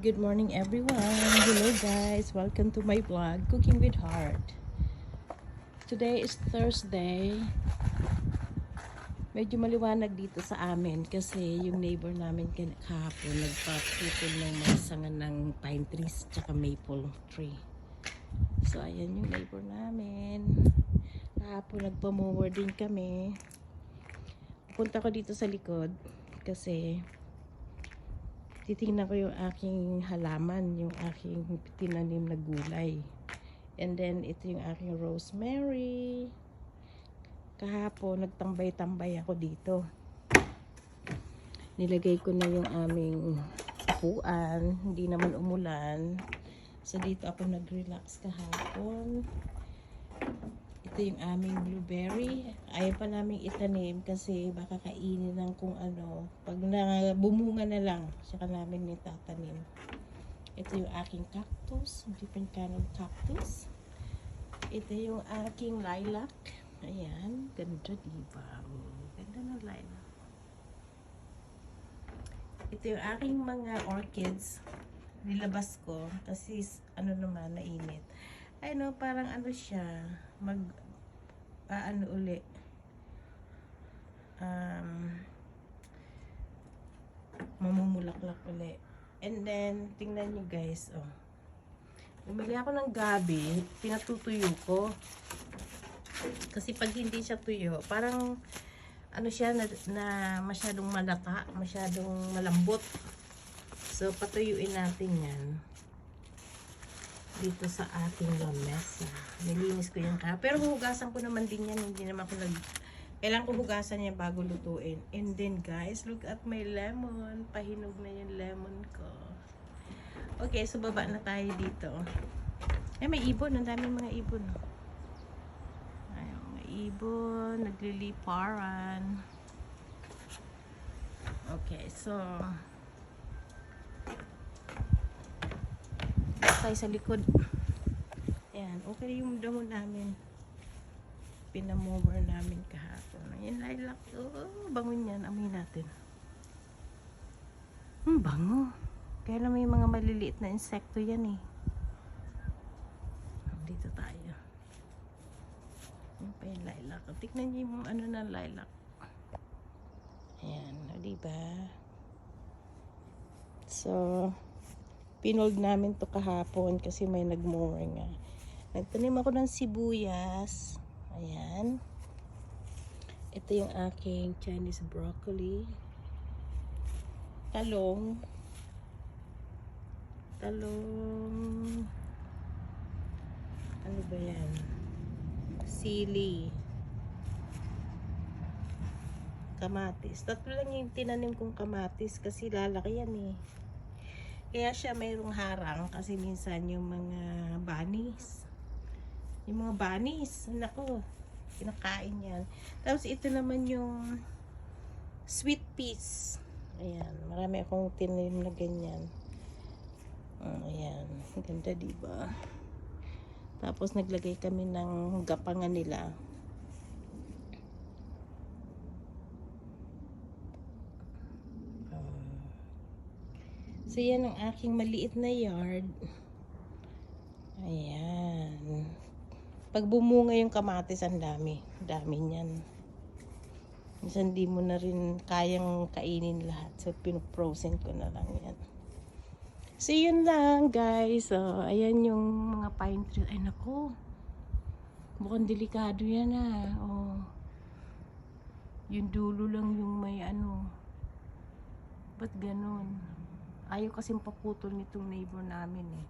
Good morning everyone. Hello guys. Welcome to my vlog, Cooking with Heart. Today is Thursday. Medyo maliwanag dito sa amin kasi yung neighbor namin kahapon nagpaputol ng mga sanga ng pine trees tsaka maple tree. So ayan yung neighbor namin. Kahapon nagpa-mower din kami. Punta ko dito sa likod kasi titingnan ko yung aking halaman, yung aking tinanim na gulay. And then, ito yung aking rosemary. Kahapon, nagtambay-tambay ako dito. Nilagay ko na yung aming upuan. Hindi naman umulan. So, dito ako nag-relax kahapon. Ito yung aming blueberry. Ayaw pa namin itanim kasi baka kainin ng kung ano. Pag na, bumunga na lang, saka namin itatanim. Ito yung aking cactus. Different kind of cactus. Ito yung aking lilac. Ayan. Ganda diba? Ganda ng lilac. Ito yung aking mga orchids. Nilabas ko kasi ano naman, nainit. Ay no, parang ano siya, mag, ah, ano uli, um, mamumulaklak uli. And then, tingnan nyo guys, oh. Bumili ako ng gabi, pinatutuyo ko. Kasi pag hindi siya tuyo, parang ano siya na, na masyadong malata, masyadong malambot. So, patuyuin natin yan dito sa ating lamesa. Nilinis ko yung ka. Pero hugasan ko naman din yan. Hindi naman ako nag... Kailangan ko hugasan yan bago lutuin. And then guys, look at my lemon. Pahinog na yung lemon ko. Okay, so baba na tayo dito. Eh, may ibon. Ang daming mga ibon. Ay, mga ibon. Nagliliparan. Okay, so... Tayo sa likod. Ayan, okay yung damo namin. Pinamover namin kahapon. Ayan, lilac. Oh, bango niyan. Amoy natin. Hmm, bango. Kaya na may mga maliliit na insekto yan eh. Dito tayo. Yan pa yung lilac. Tignan niyo yung ano ng lilac. Ayan, o diba? So, pinold namin to kahapon kasi may nagmower nga. Nagtanim ako ng sibuyas. Ayan. Ito yung aking Chinese broccoli. Talong. Talong. Ano ba yan? Sili. Kamatis. Tatlo lang yung tinanim kong kamatis kasi lalaki yan eh. Kaya siya mayroong harang kasi minsan yung mga bunnies. Yung mga bunnies, nako, kinakain yan. Tapos ito naman yung sweet peas. Ayan, marami akong tinanim na ganyan. Mm, ayan, ganda diba? Tapos naglagay kami ng gapangan nila. So, yan ang aking maliit na yard. Ayan. Pag bumunga yung kamatis, ang dami. dami niyan. Minsan di mo na rin kayang kainin lahat. So, pinuprosen ko na lang yan. So, yun lang, guys. So, ayan yung mga pine tree. Ay, nako. Mukhang delikado yan, ah. Oh. Yung dulo lang yung may ano. Ba't ganun? Ayaw kasing paputol nitong neighbor namin eh.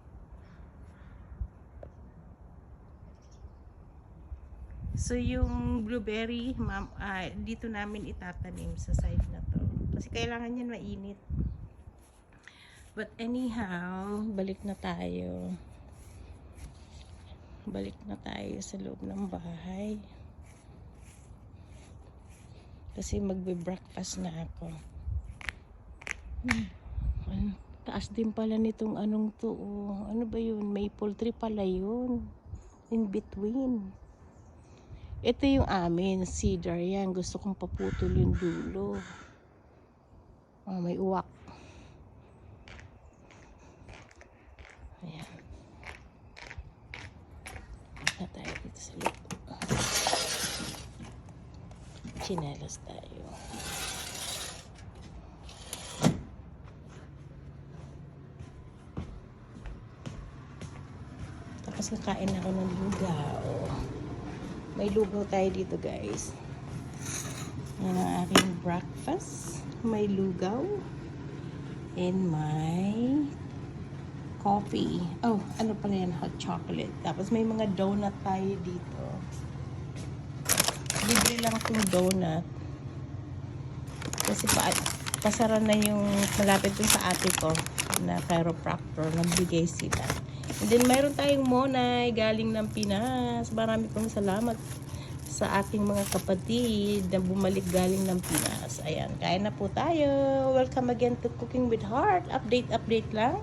So yung blueberry, ma'am, ah, dito namin itatanim sa side na to. Kasi kailangan yan mainit. But anyhow, balik na tayo. Balik na tayo sa loob ng bahay. Kasi magbe-breakfast na ako. Hmm. Taas din pala nitong anong to. Oh. Ano ba yun? Maple tree pala yun. In between. Ito yung amin, cedar yan. Gusto kong paputol yung dulo. Oh, may uwak. Ayan. Na tayo dito sa loob. Chinelas tayo. Tapos nakain ako ng lugaw. May lugaw tayo dito guys. Yan ang aking breakfast. May lugaw. And my coffee. Oh, ano pala yan? Hot chocolate. Tapos may mga donut tayo dito. Libre lang itong donut. Kasi pa, pasara na yung malapit dun sa ate ko na chiropractor. Nagbigay sila. And then mayroon tayong monay galing ng Pinas. Marami pong salamat sa aking mga kapatid na bumalik galing ng Pinas. Ayan, kain na po tayo. Welcome again to Cooking with Heart. Update, update lang.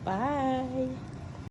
Bye!